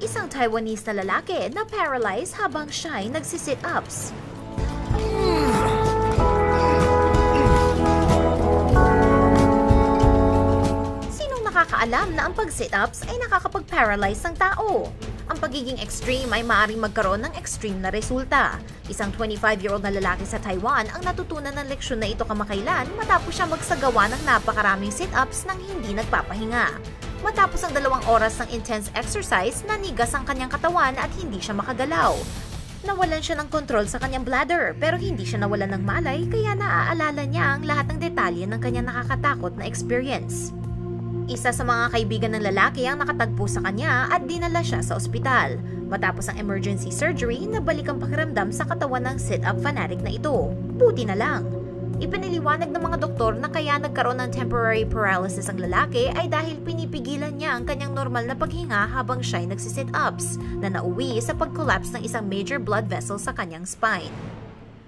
isang Taiwanese na lalaki na paralyzed habang siya ay nagsisit-ups. Sinong nakakaalam na ang pag-sit-ups ay nakakapag-paralyze ng tao? Ang pagiging extreme ay maaaring magkaroon ng extreme na resulta. Isang 25-year-old na lalaki sa Taiwan ang natutunan ng leksyon na ito kamakailan matapos siya magsagawa ng napakaraming sit-ups nang hindi nagpapahinga. Matapos ang dalawang oras ng intense exercise, nanigas ang kanyang katawan at hindi siya makagalaw. Nawalan siya ng kontrol sa kanyang bladder pero hindi siya nawalan ng malay kaya naaalala niya ang lahat ng detalye ng kanyang nakakatakot na experience. Isa sa mga kaibigan ng lalaki ang nakatagpo sa kanya at dinala siya sa ospital. Matapos ang emergency surgery, nabalik ang pakiramdam sa katawan ng sit-up fanatic na ito. Buti na lang. Ipiniliwanag ng mga doktor na kaya nagkaroon ng temporary paralysis ang lalaki ay dahil pinipigilan niya ang kanyang normal na paghinga habang siya ay nagsisit-ups na nauwi sa pag-collapse ng isang major blood vessel sa kanyang spine.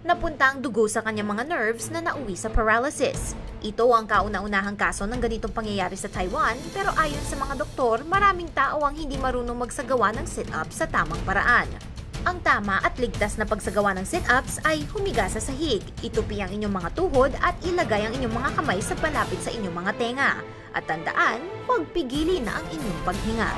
Napunta ang dugo sa kanyang mga nerves na nauwi sa paralysis. Ito ang kauna-unahang kaso ng ganitong pangyayari sa Taiwan pero ayon sa mga doktor, maraming tao ang hindi marunong magsagawa ng sit-up sa tamang paraan. Ang tama at ligtas na pagsagawa ng sit-ups ay humiga sa sahig, itupi ang inyong mga tuhod at ilagay ang inyong mga kamay sa palapit sa inyong mga tenga. At tandaan, huwag pigilin na ang inyong paghinga.